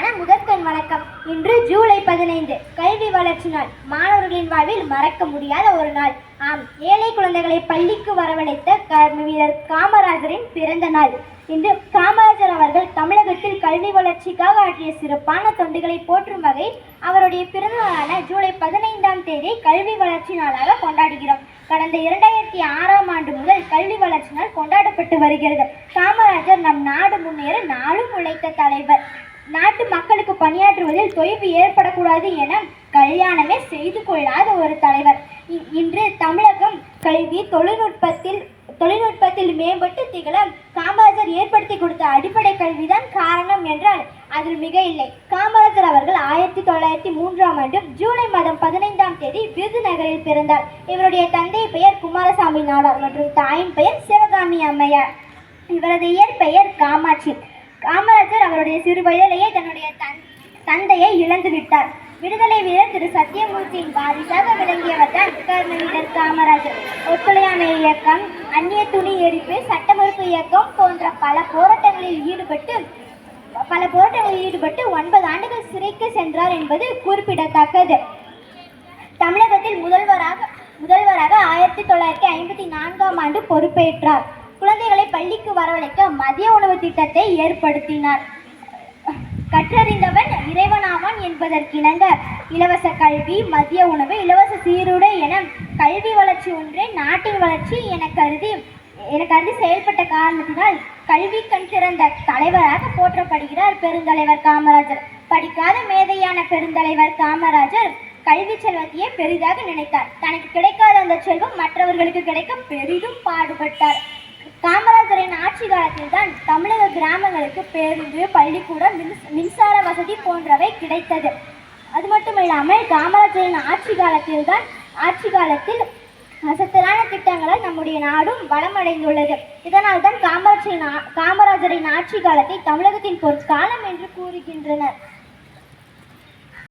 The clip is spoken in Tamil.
அனைவருக்குமான முதற்கண் வணக்கம். இன்று ஜூலை பதினைந்து. கல்வி வளர்ச்சி நாள். மாணவர்களின் வாழ்வில் மறக்க முடியாத ஒரு நாள். ஆம் ஏழை குழந்தைகளை பள்ளிக்கு வரவழைத்த க- வீரர் காமராஜரின் பிறந்த நாள். இன்று காமராஜர் அவர்கள் தமிழகத்தில் கல்வி வளர்ச்சிக்காக ஆற்றிய சிறப்பான தொண்டுகளை போற்றும் வகையில் அவருடைய பிறந்த நாளான ஜூலை பதினைந்தாம் தேதி கல்வி வளர்ச்சி நாளாக கொண்டாடுகிறோம். கடந்த இரண்டாயிரத்தி ஆறாம் ஆண்டு முதல் கல்வி வளர்ச்சி நாள் கொண்டாடப்பட்டு வருகிறது. காமராஜர் நம் நாடு முன்னேற நாளும் உழைத்த தலைவர். நாட்டு மக்களுக்கு பணியாற்றுவதில் தொய்வு ஏற்படக்கூடாது என கல்யாணமே செய்து கொள்ளாத ஒரு தலைவர். இ- இன்று தமிழகம் கல்வி தொழில்நுட்பத்தில் தொழில்நுட்பத்தில் மேம்பட்டு திகழ காமராஜர் ஏற்படுத்தி கொடுத்த அடிப்படை கல்விதான் காரணம் என்றால் அதில் மிக இல்லை. காமராஜர் அவர்கள் ஆயிரத்தி தொள்ளாயிரத்தி மூன்றாம் ஆண்டு ஜூலை மாதம் பதினைந்தாம் தேதி விருதுநகரில் பிறந்தார். இவருடைய தந்தை பெயர் குமாரசாமி நாடார் மற்றும் தாயின் பெயர் சிவகாமி அம்மையார். இவரது இயற்பெயர் காமாட்சி. காமராஜர் அவருடைய சிறு வயதிலேயே தன்னுடைய தன் தந்தையை இழந்து விட்டார். விடுதலை வீரர் திரு சத்யமூர்த்தியின் வாரிசாக விளங்கியவர் தான் வீரர் காமராஜர். ஒத்துழையாமை இயக்கம் அந்நிய துணி எரிப்பு சட்டமறுப்பு இயக்கம் போன்ற பல போராட்டங்களில் ஈடுபட்டு பல போராட்டங்களில் ஈடுபட்டு ஒன்பது ஆண்டுகள் சிறைக்கு சென்றார் என்பது குறிப்பிடத்தக்கது. தமிழகத்தில் முதல்வராக முதல்வராக ஆயிரத்தி தொள்ளாயிரத்தி ஐம்பத்தி நான்காம் ஆண்டு பொறுப்பேற்றார். குழந்தைகளை பள்ளிக்கு வரவழைக்க மதிய உணவு திட்டத்தை ஏற்படுத்தினார். கற்றறிந்தவன் இறைவனாவான் என்பதற்கிணங்க இலவச கல்வி மதிய உணவு இலவச சீருடை என கல்வி வளர்ச்சி ஒன்றே நாட்டின் வளர்ச்சி என கருதி என கருதி செயல்பட்ட காரணத்தினால் கல்வி கண் திறந்த தலைவராக போற்றப்படுகிறார் பெருந்தலைவர் காமராஜர். படிக்காத மேதையான பெருந்தலைவர் காமராஜர் கல்வி செல்வத்தையே பெரிதாக நினைத்தார். தனக்கு கிடைக்காத அந்த செல்வம் மற்றவர்களுக்கு கிடைக்க பெரிதும் பாடுபட்டார். காமராஜரின் ஆட்சி காலத்தில் தான் தமிழக கிராமங்களுக்கு பேருந்து பள்ளிக்கூடம் மின்ஸ் மின்சார வசதி போன்றவை கிடைத்தது. அது மட்டும் இல்லாமல் காமராஜரின் ஆட்சி காலத்தில் தான் ஆட்சி காலத்தில் அசத்தலான திட்டங்களால் நம்முடைய நாடும் வளமடைந்துள்ளது. இதனால் தான் காமராஜரின் காமராஜரின் ஆட்சி காலத்தை தமிழகத்தின் பொற்காலம் என்று கூறுகின்றனர்.